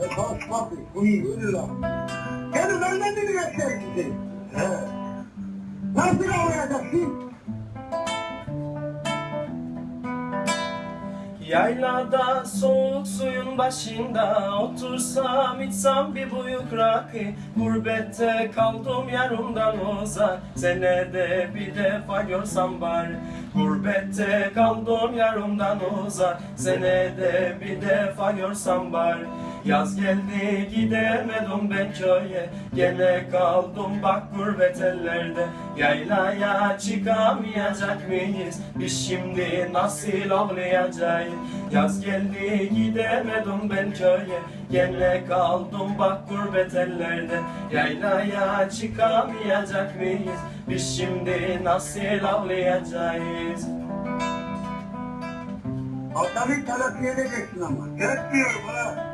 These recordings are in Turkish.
E avlayacaksın? Yaylada soğuk suyun başında Otursam içsem bir buyuk rakı. Gurbette kaldım yarımdan uzak Senede bir defa görsem bari. Gurbette kaldım yarımdan uzak Senede bir defa görsem bari Yaz geldi gidemedim ben köye. Gene kaldım bak gurbet ellerde. Yaylaya çıkamayacak mıyız? Biz şimdi nasıl avlayacağız? Yaz geldi gidemedim ben köye. Gene kaldım bak gurbet ellerde. Yaylaya çıkamayacak mıyız? Biz şimdi nasıl avlayacağız? Adamı telafi edeceksin ama. Gerekmiyor bana.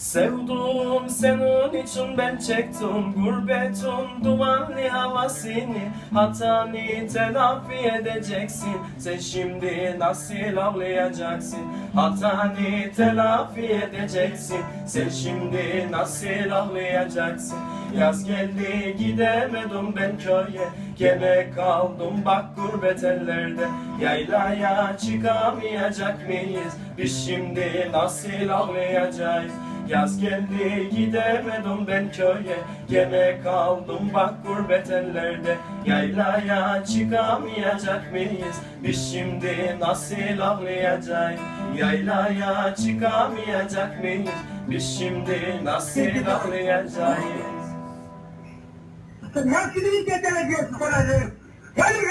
Sevdum senin için ben çektim Gurbetin dumanlı havasını Hatanı telafi edeceksin. Sen şimdi nasıl avlayacaksın Hatanı telafi edeceksin. Sen şimdi nasıl avlayacaksın Yaz geldi gidemedim ben köye. Gene kaldım bak gurbet ellerde. Yaylaya çıkamayacak mıyız? Biz şimdi nasıl avlayacağız Yaz geldi gidemedim ben köye. Gene kaldım bak gurbet ellerde. Yaylaya çıkamayacak mıyız? Biz şimdi nasıl avlayacağız Yaylaya çıkamayacak mıyız? Biz şimdi nasıl avlayacağız Sen nasıl bir? Gel ya, gel ya.